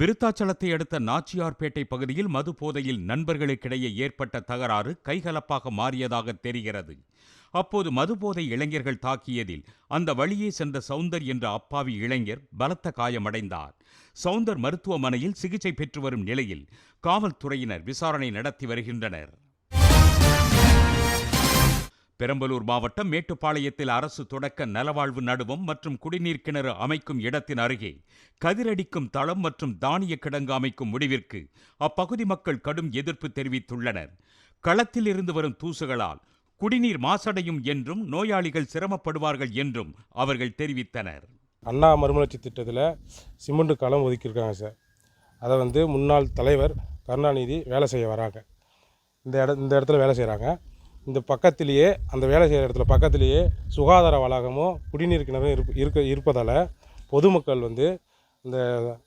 விருத்தாச்சலத்தை அடுத்த நாச்சியார்பேட்டை பகுதியில் மது போதையில் நண்பர்களுக்கிடையே ஏற்பட்ட தகராறு கைகலப்பாக மாறியதாக தெரிகிறது. அப்போது மதுபோதை இளைஞர்கள் தாக்கியதில் அந்த வழியே சென்ற சவுந்தர் என்ற அப்பாவி இளைஞர் பலத்த காயமடைந்தார். சவுந்தர் மருத்துவமனையில் சிகிச்சை பெற்று வரும் நிலையில் காவல்துறையினர் விசாரணை நடத்தி வருகின்றனர். பெரம்பலூர் மாவட்டம் மேட்டுப்பாளையத்தில் அரசு தொடக்க நலவாழ்வு நடுவம் மற்றும் குடிநீர் கிணறு அமைக்கும் இடத்தின் அருகே கதிரடிக்கும் தளம் மற்றும் தானிய கிடங்கு அமைக்கும் முடிவிற்கு அப்பகுதி மக்கள் கடும் எதிர்ப்பு தெரிவித்துள்ளனர். களத்தில் இருந்து வரும் தூசுகளால் குடிநீர் மாசடையும் என்றும் நோயாளிகள் சிரமப்படுவார்கள் என்றும் அவர்கள் தெரிவித்தனர். அண்ணா மறுமலர்ச்சி திட்டத்தில் சிமெண்ட் களம் ஒதுக்கியிருக்காங்க சார். அதை வந்து முன்னாள் தலைவர் கருணாநிதி வேலை செய்ய வராங்க. இந்த இட இந்த இடத்துல வேலை செய்கிறாங்க இந்த பக்கத்திலேயே அந்த வேலை செய்கிற இடத்துல பக்கத்திலேயே சுகாதார வளாகமும் குடிநீர் கிணறும் இருப் இருக்க இருப்பதால் பொதுமக்கள் வந்து இந்த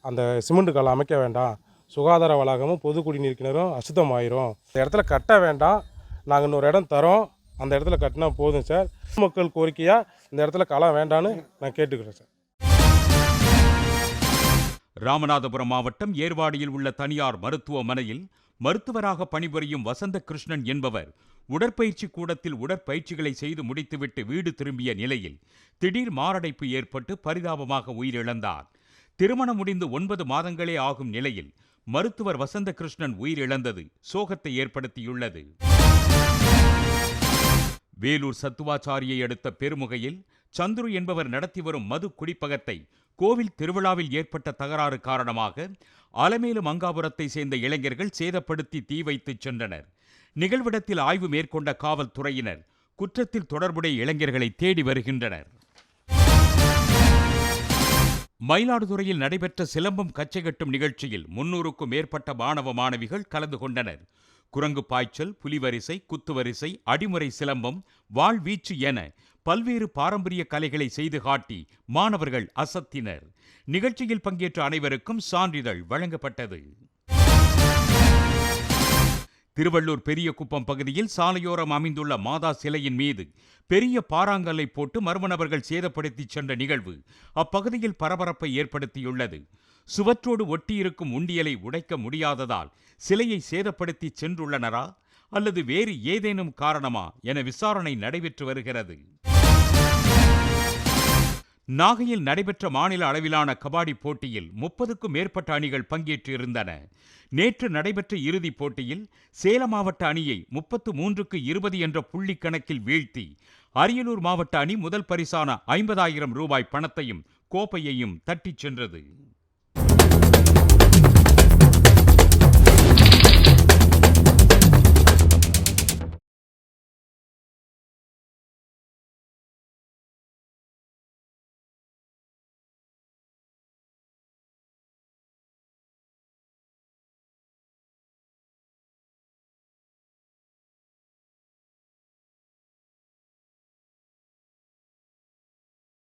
அந்த சிமெண்ட் களம் அமைக்க வேண்டாம். சுகாதார வளாகமும் பொது குடிநீர் கிணறும் அசுத்தமாயிரும். இந்த இடத்துல கட்ட வேண்டாம். நாங்கள் இன்னொரு இடம் தரோம். அந்த இடத்துல கட்டினா போதும் சார். பொதுமக்கள் கோரிக்கையாக இந்த இடத்துல களம் வேண்டான்னு நான் கேட்டுக்கிறேன் சார். ராமநாதபுரம் மாவட்டம் ஏர்வாடியில் உள்ள தனியார் மருத்துவமனையில் மருத்துவராக பணிபுரியும் வசந்த கிருஷ்ணன் என்பவர் உடற்பயிற்சி கூடத்தில் உடற்பயிற்சிகளை செய்து முடித்துவிட்டு வீடு திரும்பிய நிலையில் திடீர் மாரடைப்பு ஏற்பட்டு பரிதாபமாக உயிரிழந்தார். திருமணம் முடிந்து ஒன்பது மாதங்களே ஆகும் நிலையில் மருத்துவர் வசந்த கிருஷ்ணன் உயிரிழந்தது சோகத்தை ஏற்படுத்தியுள்ளது. வேலூர் சத்துவாச்சாரியை அடுத்த பெருமுகையில் சந்துரு என்பவர் நடத்தி வரும் மது குடிப்பகத்தை கோவில் திருவிழாவில் ஏற்பட்ட தகராறு காரணமாக அலமேலு மங்காபுரத்தை சேர்ந்த இளைஞர்கள் சேதப்படுத்தி தீ வைத்துச் சென்றனர். நிகழ்விடத்தில் ஆய்வு மேற்கொண்ட காவல்துறையினர் குற்றத்தில் தொடர்புடைய இளைஞர்களை தேடி வருகின்றனர். மயிலாடுதுறையில் நடைபெற்ற சிலம்பம் கச்சை கட்டும் நிகழ்ச்சியில் முன்னூறுக்கும் மேற்பட்ட மாணவ மாணவிகள் கலந்து கொண்டனர். குரங்கு பாய்ச்சல் புலிவரிசை குத்துவரிசை அடிமுறை சிலம்பம் வாழ்வீச்சு என பல்வேறு பாரம்பரிய கலைகளை செய்து காட்டி மாணவர்கள் அசத்தினர். நிகழ்ச்சியில் பங்கேற்ற அனைவருக்கும் சான்றிதழ் வழங்கப்பட்டது. திருவள்ளூர் பெரியகுப்பம் பகுதியில் சாலையோரம் அமைந்துள்ள மாதா சிலையின் மீது பெரிய பாறாங்கல்லை போட்டு மர்மநபர்கள் சேதப்படுத்தி சென்ற நிகழ்வு அப்பகுதியில் பரபரப்பை ஏற்படுத்தியுள்ளது. சுவற்றோடு ஒட்டியிருக்கும் உண்டியலை உடைக்க முடியாததால் சிலையை சேதப்படுத்தி சென்றுள்ளனரா அல்லது வேறு ஏதேனும் காரணமா என விசாரணை நடைபெற்று வருகிறது. நாகையில் நடைபெற்ற மாநில அளவிலான கபாடி போட்டியில் முப்பதுக்கும் மேற்பட்ட அணிகள் பங்கேற்றிருந்தன. நேற்று நடைபெற்ற இறுதிப் போட்டியில் சேலம் மாவட்ட அணியை முப்பத்து மூன்றுக்கு இருபது என்ற புள்ளி கணக்கில் வீழ்த்தி அரியலூர் மாவட்ட அணி முதல் பரிசான ஐம்பதாயிரம் ரூபாய் பணத்தையும் கோப்பையையும் தட்டிச் சென்றது.